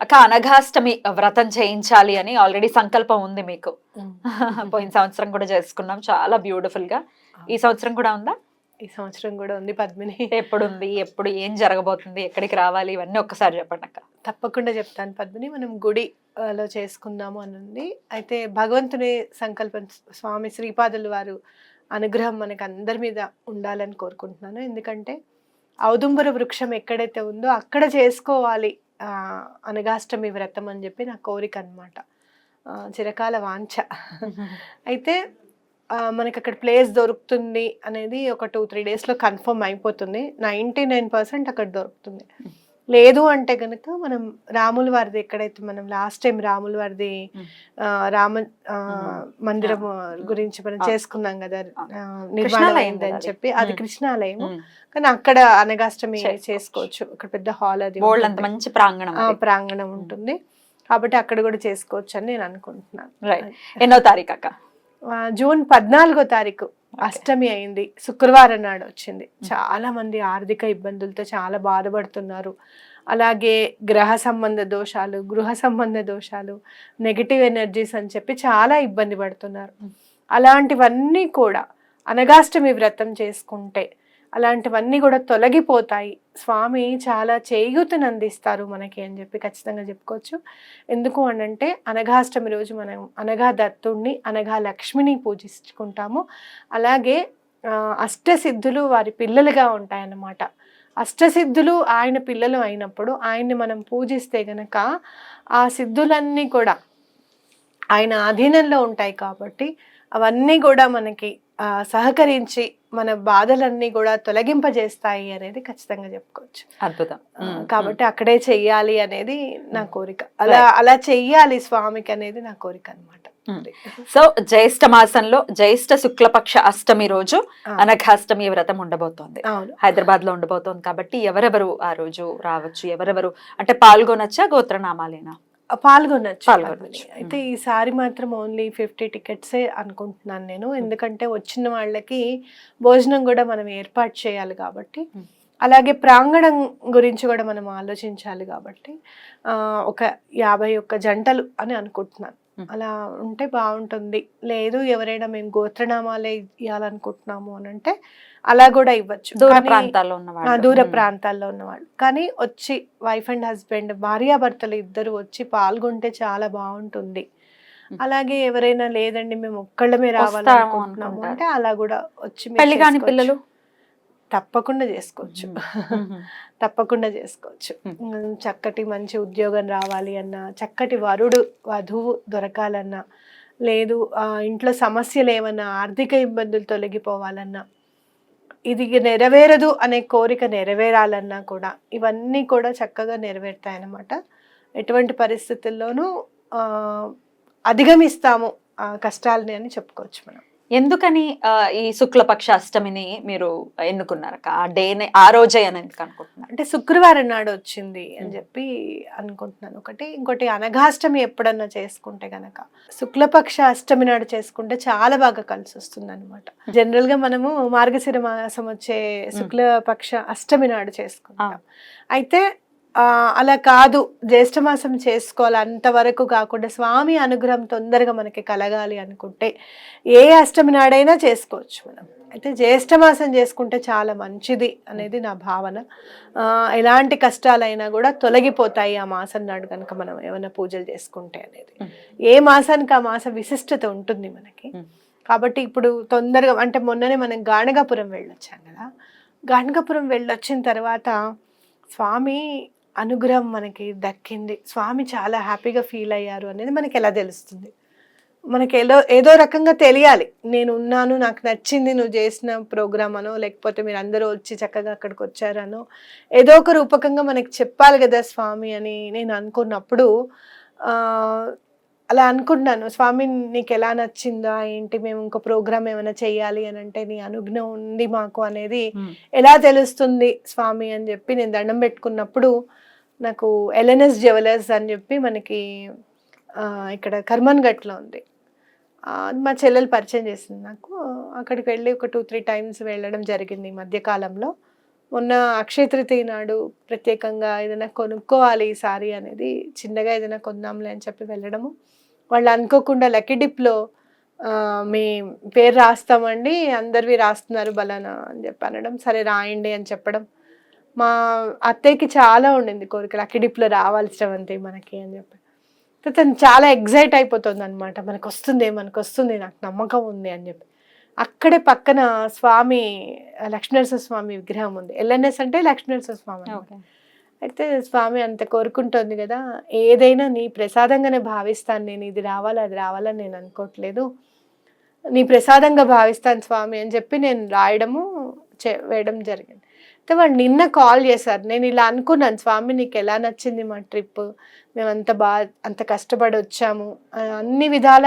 అక్క అనఘాష్టమి వ్రతం చేయించాలి అని ఆల్రెడీ సంకల్పం ఉంది మీకు. పోయిన సంవత్సరం కూడా చేసుకున్నాం. చాలా బ్యూటిఫుల్గా. ఈ సంవత్సరం కూడా ఉందా? ఈ సంవత్సరం కూడా ఉంది పద్మిని. ఎప్పుడు ఉంది ఎప్పుడు ఏం జరగబోతుంది? ఎక్కడికి రావాలి? ఇవన్నీ ఒక్కసారి చెప్పండి అక్క. తప్పకుండా చెప్తాను పద్మిని. మనం గుడి లో చేసుకుందాము అని ఉంది అయితే భగవంతుని సంకల్పం స్వామి శ్రీపాదులు వారు అనుగ్రహం మనకు అందరి మీద ఉండాలని కోరుకుంటున్నాను. ఎందుకంటే ఔదుంబర వృక్షం ఎక్కడైతే ఉందో అక్కడ చేసుకోవాలి. అనగాష్టమి వ్రతం అని చెప్పి నా కోరిక అనమాట చిరకాల వాంఛ. అయితే మనకి అక్కడ ప్లేస్ దొరుకుతుంది అనేది ఒక టూ త్రీ డేస్లో కన్ఫర్మ్ అయిపోతుంది. నైంటీ నైన్ పర్సెంట్ అక్కడ దొరుకుతుంది. లేదు అంటే కనుక మనం రాముల వారిది ఎక్కడైతే మనం లాస్ట్ టైం రాముల వారిది రామ మందిరం గురించి మనం. చేసుకున్నాం కదా ఆ, నిర్మాణం కృష్ణాలయం అయిందని కదా అది. చెప్పి అది. కృష్ణాలయం. కానీ అక్కడ అనగాష్టమి చేసుకోవచ్చు. అక్కడ పెద్ద హాల్ అది. మంచి ప్రాంగణం. ప్రాంగణం ఉంటుంది కాబట్టి అక్కడ కూడా చేసుకోవచ్చు అని నేను అనుకుంటున్నాను Right. ఎన్నో తారీఖు అక్క జూన్ పద్నాలుగో తారీఖు అష్టమి అయింది శుక్రవారం నాడు వచ్చింది. చాలా మంది ఆర్థిక ఇబ్బందులతో చాలా బాధపడుతున్నారు. అలాగే గ్రహ సంబంధ దోషాలు గృహ సంబంధ దోషాలు నెగిటివ్ ఎనర్జీస్ అని చెప్పి చాలా ఇబ్బంది పడుతున్నారు. అలాంటివన్నీ కూడా అనగాష్టమి వ్రతం చేసుకుంటే అలాంటివన్నీ కూడా తొలగిపోతాయి. స్వామి చాలా చేయూతను అందిస్తారు మనకి అని చెప్పి ఖచ్చితంగా చెప్పుకోవచ్చు. ఎందుకు అనంటే అనఘాష్టమి రోజు మనం అనఘా దత్తుణ్ణి అనఘా లక్ష్మిని పూజించుకుంటాము. అలాగే అష్టసిద్ధులు వారి పిల్లలుగా ఉంటాయన్నమాట. అష్టసిద్ధులు ఆయన పిల్లలు అయినప్పుడు ఆయన్ని మనం పూజిస్తే గనక ఆ సిద్ధులన్నీ కూడా ఆయన ఆధీనంలో ఉంటాయి కాబట్టి అవన్నీ కూడా మనకి సహకరించి మన బాధలన్నీ కూడా తొలగింపజేస్తాయి అనేది ఖచ్చితంగా చెప్పుకోవచ్చు. అద్భుతం. కాబట్టి అక్కడే చెయ్యాలి అనేది నా కోరిక. అలా అలా చెయ్యాలి స్వామికి అనేది నా కోరిక అనమాట. సో జ్యేష్ఠ మాసంలో జ్యేష్ఠ శుక్లపక్ష అష్టమి రోజు అనఘాష్టమి వ్రతం ఉండబోతోంది. హైదరాబాద్లో ఉండబోతోంది కాబట్టి ఎవరెవరు ఆ రోజు రావచ్చు ఎవరెవరు అంటే పాల్గొనొచ్చా గోత్రనామాలేనా? పాల్గొనొచ్చు పాల్గొనొచ్చు. అయితే ఈసారి మాత్రం ఓన్లీ ఫిఫ్టీ టికెట్సే అనుకుంటున్నాను నేను ఎందుకంటే వచ్చిన వాళ్ళకి భోజనం కూడా మనం ఏర్పాటు చేయాలి కాబట్టి Hmm. అలాగే ప్రాంగణం గురించి కూడా మనం ఆలోచించాలి కాబట్టి ఒక యాభై ఒక్క జంటలు అని అనుకుంటున్నాను Hmm. అలా ఉంటే బాగుంటుంది లేదు ఎవరైనా మేము గోత్రనామాలే ఇవ్వాలనుకుంటున్నాము అని అంటే అలా కూడా ఇవ్వచ్చు దూర ప్రాంతాల్లో ఉన్న. దూర. ప్రాంతాల్లో ఉన్నవాళ్ళు కానీ వచ్చి వైఫ్ అండ్ హస్బెండ్ భార్యాభర్తలు ఇద్దరు వచ్చి పాల్గొంటే చాలా బాగుంటుంది. అలాగే ఎవరైనా లేదండి మేము ఒక్కళ్ళమే రావాలనుకుంటున్నాము. అంటే అలా కూడా వచ్చి పెళ్ళి కాని. పిల్లలు తప్పకుండా చేసుకోవచ్చు. తప్పకుండా చేసుకోవచ్చు. చక్కటి మంచి ఉద్యోగం రావాలి అన్నా చక్కటి వరుడు వధువు దొరకాలన్నా లేదు ఇంట్లో సమస్యలు ఏమన్నా ఆర్థిక ఇబ్బందులు తొలగిపోవాలన్నా ఇది నెరవేరదు అనే కోరిక నెరవేరాలన్నా కూడా ఇవన్నీ కూడా చక్కగా నెరవేరుతాయన్నమాట. ఎటువంటి పరిస్థితుల్లోనూ అధిగమిస్తాము ఆ కష్టాలని అని చెప్పుకోవచ్చు మనం. ఎందుకని ఈ శుక్లపక్ష అష్టమిని మీరు ఎన్నుకున్నారు ఆ డేనే ఆ రోజే అని ఎందుకు అనుకుంటున్నారు? అంటే శుక్రవారం నాడు వచ్చింది అని. చెప్పి అనుకుంటున్నాను. ఒకటి ఇంకోటి అనఘాష్టమి ఎప్పుడన్నా చేసుకుంటే గనక. శుక్లపక్ష అష్టమి నాడు చేసుకుంటే చాలా బాగా కలిసి వస్తుంది అనమాట జనరల్గా మనము మార్గశిర మాసం వచ్చే శుక్లపక్ష అష్టమి నాడు చేసుకుంటాం. అయితే అలా కాదు. జ్యేష్ఠ మాసం చేసుకోవాలి అంతవరకు కాకుండా స్వామి అనుగ్రహం తొందరగా మనకి కలగాలి అనుకుంటే ఏ అష్టమి నాడైనా చేసుకోవచ్చు మనం. అయితే జ్యేష్ఠ మాసం చేసుకుంటే చాలా మంచిది అనేది నా భావన. ఎలాంటి కష్టాలైనా కూడా తొలగిపోతాయి ఆ మాసం నాడు కనుక మనం ఏమైనా పూజలు చేసుకుంటే అనేది. ఏ మాసానికి ఆ మాస విశిష్టత ఉంటుంది మనకి. కాబట్టి ఇప్పుడు తొందరగా అంటే మొన్ననే మనం గాణగాపురం వెళ్ళొచ్చాం కదా. గాణగాపురం వెళ్ళొచ్చిన తర్వాత స్వామి అనుగ్రహం మనకి దక్కింది. స్వామి చాలా హ్యాపీగా ఫీల్ అయ్యారు అనేది మనకి ఎలా తెలుస్తుంది? మనకి ఏదో ఏదో రకంగా తెలియాలి. నేను ఉన్నాను నాకు నచ్చింది నువ్వు చేసిన ప్రోగ్రామ్ అనో లేకపోతే మీరు అందరూ వచ్చి చక్కగా అక్కడికి వచ్చారనో ఏదో ఒక రూపకంగా మనకి చెప్పాలి కదా స్వామి అని నేను అనుకున్నప్పుడు అలా అనుకుంటున్నాను. స్వామి నీకు ఎలా నచ్చిందా? ఏంటి? మేము ఇంకో ప్రోగ్రామ్ ఏమైనా చేయాలి అని అంటే నీ అనుజ్ఞ ఉంది మాకు అనేది ఎలా తెలుస్తుంది స్వామి అని చెప్పి నేను దండం పెట్టుకున్నప్పుడు నాకు ఎల్ఎన్ఎస్ జ్యువెలర్స్ అని చెప్పి మనకి ఇక్కడ కర్మన్ గట్లో ఉంది. మా చెల్లెలు పరిచయం చేసింది నాకు. అక్కడికి వెళ్ళి ఒక టూ త్రీ టైమ్స్ వెళ్ళడం జరిగింది ఈ మధ్యకాలంలో. మొన్న అక్షయ తృతీయ నాడు ప్రత్యేకంగా ఏదైనా కొనుక్కోవాలి ఈ సారీ అనేది చిన్నగా ఏదైనా కొందాంలే అని చెప్పి వెళ్ళడము. వాళ్ళు అనుకోకుండా లక్కీ డిప్లో మీ పేరు రాస్తామండి అందరివి రాస్తున్నారు బలానా అని చెప్పి అనడం సరే రాయండి అని చెప్పడం. మా అత్తయ్యకి చాలా ఉండింది కోరిక లక్కీ డిప్లో రావాలి మనకి అని చెప్పి. తను చాలా ఎగ్జైట్ అయిపోతుంది అనమాట మనకు వస్తుంది మనకు వస్తుంది నాకు నమ్మకం ఉంది అని చెప్పి. అక్కడే పక్కన స్వామి లక్ష్మీనరసింహ స్వామి విగ్రహం ఉంది. ఎల్ఎన్ఎస్ అంటే లక్ష్మీనరసింహ స్వామి. అయితే స్వామి అంత కోరుకుంటోంది కదా ఏదైనా నీ ప్రసాదంగానే భావిస్తాను నేను ఇది రావాలి అది రావాలని నేను అనుకోవట్లేదు. నీ ప్రసాదంగా భావిస్తాను స్వామి అని చెప్పి నేను రాయడము చే- వేయడం జరిగింది. అయితే వాళ్ళు నిన్న కాల్ చేశారు. నేను ఇలా అనుకున్నాను స్వామి నీకు ఎలా నచ్చింది మా ట్రిప్ మేము అంత బాగా అంత కష్టపడి వచ్చాము అన్ని విధాల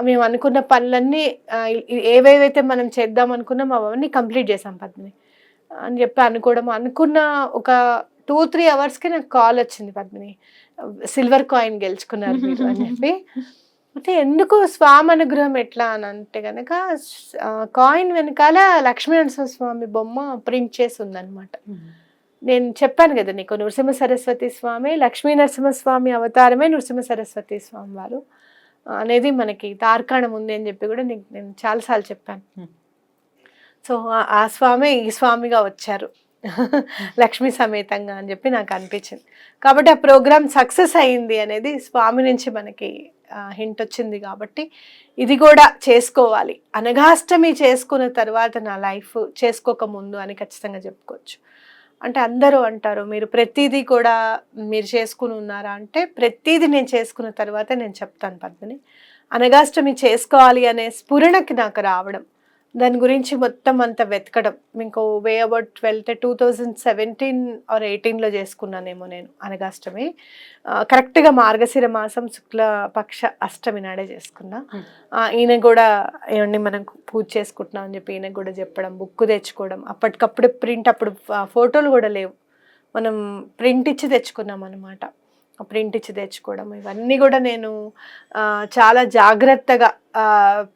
మేము అనుకున్న పనులన్నీ ఏవేవైతే మనం చేద్దాం అనుకున్నాం అవన్నీ కంప్లీట్ చేసాం పద్మిని. అని చెప్పి అనుకోవడం అనుకున్న ఒక టూ త్రీ అవర్స్కి నాకు కాల్ వచ్చింది పద్మిని. సిల్వర్ కాయిన్ గెలుచుకున్నారు మీరు అని చెప్పి. అయితే ఎందుకు స్వామి అనుగ్రహం ఎట్లా అని అంటే కనుక కాయిన్ వెనకాల లక్ష్మీ నరసింహ స్వామి బొమ్మ ప్రింట్ చేసి ఉందన్నమాట. నేను చెప్పాను కదా నీకు నృసింహ సరస్వతి స్వామి లక్ష్మీ నరసింహస్వామి అవతారమే నృసింహ సరస్వతి స్వామి వారు. అనేది మనకి తార్కాణం ఉంది అని చెప్పి కూడా నీకు నేను చాలాసార్లు చెప్పాను. సో ఆ- స్వామి ఈ స్వామిగా వచ్చారు. లక్ష్మీ సమేతంగా అని చెప్పి నాకు అనిపించింది. కాబట్టి ఆ ప్రోగ్రామ్ సక్సెస్ అయింది అనేది స్వామి నుంచి మనకి హింట్ వచ్చింది కాబట్టి ఇది కూడా చేసుకోవాలి. అనగాష్టమి చేసుకున్న తర్వాత నా లైఫ్ చేసుకోక ముందు అని ఖచ్చితంగా చెప్పుకోవచ్చు. అంటే అందరూ అంటారు మీరు ప్రతిదీ కూడా మీరు చేసుకుని ఉన్నారా అంటే ప్రతిదీ నేను చేసుకున్న తర్వాత నేను చెప్తాను పద్మని. అనగాష్టమి చేసుకోవాలి అనే స్ఫురణకి నాకు రావడం. దాని గురించి మొత్తం అంతా వెతకడం. మీకు వే అబౌట్ వెళ్తే టూ థౌజండ్ సెవెంటీన్ ఆర్ ఎయిటీన్లో చేసుకున్నానేమో నేను అనగాష్టమి. కరెక్ట్గా మార్గశిర మాసం శుక్ల పక్ష అష్టమి నాడే చేసుకున్నా. ఈయన కూడా ఏమండి మనం పూజ చేసుకుంటున్నాం అని చెప్పి ఈయన కూడా చెప్పడం బుక్ తెచ్చుకోవడం. అప్పటికప్పుడు ప్రింట్ అప్పుడు ఫోటోలు కూడా లేవు. మనం ప్రింట్ ఇచ్చి తెచ్చుకున్నాం అనమాట ప్రింట్ ఇచ్చి తెచ్చుకోవడం ఇవన్నీ కూడా నేను చాలా జాగ్రత్తగా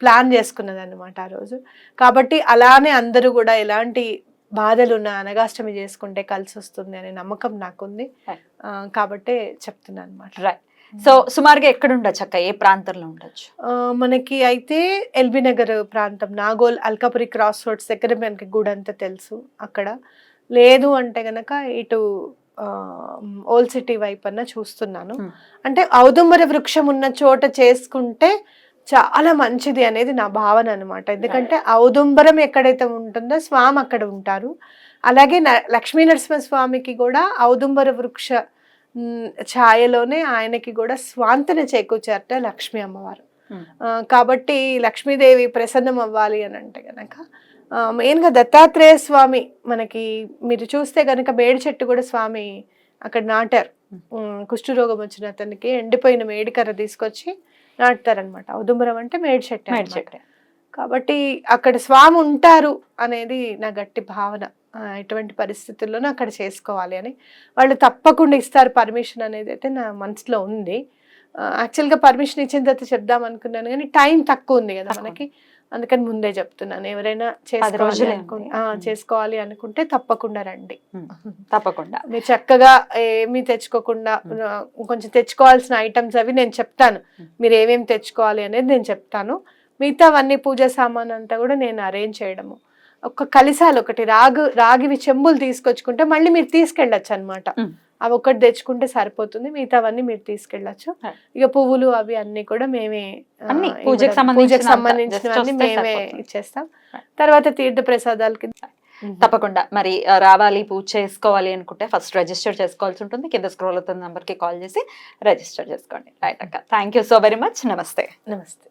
ప్లాన్ చేసుకున్నది అనమాట ఆ రోజు. కాబట్టి అలానే అందరూ కూడా ఎలాంటి బాధలు ఉన్న అనగాష్టమి చేసుకుంటే కలిసి వస్తుంది అనే నమ్మకం నాకుంది. కాబట్టే చెప్తున్నాను అనమాట రైట్ సో సుమారుగా ఎక్కడ ఉండొచ్చు అక్క? ఏ ప్రాంతంలో ఉండొచ్చు? మనకి అయితే ఎల్బీ నగర్ ప్రాంతం నాగోల్ అల్కాపురి క్రాస్ రోడ్స్ దగ్గర మనకి గుడి అంతా తెలుసు అక్కడ. లేదు అంటే గనక ఇటు ఓల్డ్ సిటీ వైపు అన్న చూస్తున్నాను. Hmm. అంటే ఔదుంబర వృక్షం ఉన్న చోట చేసుకుంటే చాలా మంచిది అనేది నా భావన అనమాట ఎందుకంటే ఔదుంబరం ఎక్కడైతే ఉంటుందో స్వామి అక్కడ ఉంటారు. అలాగే లక్ష్మీ నరసింహ స్వామికి కూడా ఔదుంబర వృక్ష ఛాయలోనే ఆయనకి కూడా స్వాంతన చేకూర్చారట లక్ష్మీ అమ్మవారు. Hmm. కాబట్టి లక్ష్మీదేవి ప్రసన్నం అవ్వాలి అని అంటే గనక ఆ, మెయిన్గా దత్తాత్రేయ స్వామి మనకి మీరు చూస్తే గనక మేడి చెట్టు కూడా స్వామి అక్కడ నాటారు. కుష్ఠరోగం వచ్చిన అతనికి ఎండిపోయిన మేడికర్ర తీసుకొచ్చి నాటుతారనమాట ఔదుంబరం అంటే మేడి చెట్టు మేడి. చెట్టు. కాబట్టి అక్కడ స్వామి ఉంటారు అనేది నా గట్టి భావన. ఎటువంటి పరిస్థితుల్లోనూ అక్కడ చేసుకోవాలి అని. వాళ్ళు తప్పకుండా ఇస్తారు పర్మిషన్ అనేది అయితే నా మనసులో ఉంది. యాక్చువల్గా పర్మిషన్ ఇచ్చిన తర్వాత చెప్దాం అనుకున్నాను కానీ టైం తక్కువ ఉంది కదా. మనకి. అందుకని ముందే చెప్తున్నాను. ఎవరైనా చేసుకోవాలి. చేసుకోవాలి అనుకుంటే తప్పకుండా రండి. తప్పకుండా. మీరు చక్కగా ఏమీ తెచ్చుకోకుండా కొంచెం తెచ్చుకోవాల్సిన ఐటమ్స్ అవి నేను చెప్తాను. మీరు ఏమేమి తెచ్చుకోవాలి అనేది నేను చెప్తాను. మిగతావన్నీ పూజా సామాన్ అంతా కూడా నేను అరేంజ్ చేయడము. ఒక కలిసాలు ఒకటి రాగు రాగివి చెంబులు తీసుకొచ్చుకుంటే మళ్ళీ మీరు తీసుకెళ్ళచ్చు అనమాట. అవి ఒకటి తెచ్చుకుంటే సరిపోతుంది. మిగతావన్నీ మీరు తీసుకెళ్ళచ్చు. Right. ఇక పువ్వులు అవి అన్ని కూడా మేమే. పూజకి సంబంధించినవన్నీ వస్తే మేమే. ఇచ్చేస్తాం. తర్వాత తీర్థ ప్రసాదాలకి తప్పకుండా. మరి రావాలి పూజ చేసుకోవాలి అనుకుంటే ఫస్ట్ రిజిస్టర్ చేసుకోవాల్సి ఉంటుంది. కింద స్క్రోల్ అవుతున్న నెంబర్కి కాల్ చేసి రిజిస్టర్ చేసుకోండి. రైట్ అక్క. థ్యాంక్ సో వెరీ మచ్ నమస్తే. నమస్తే.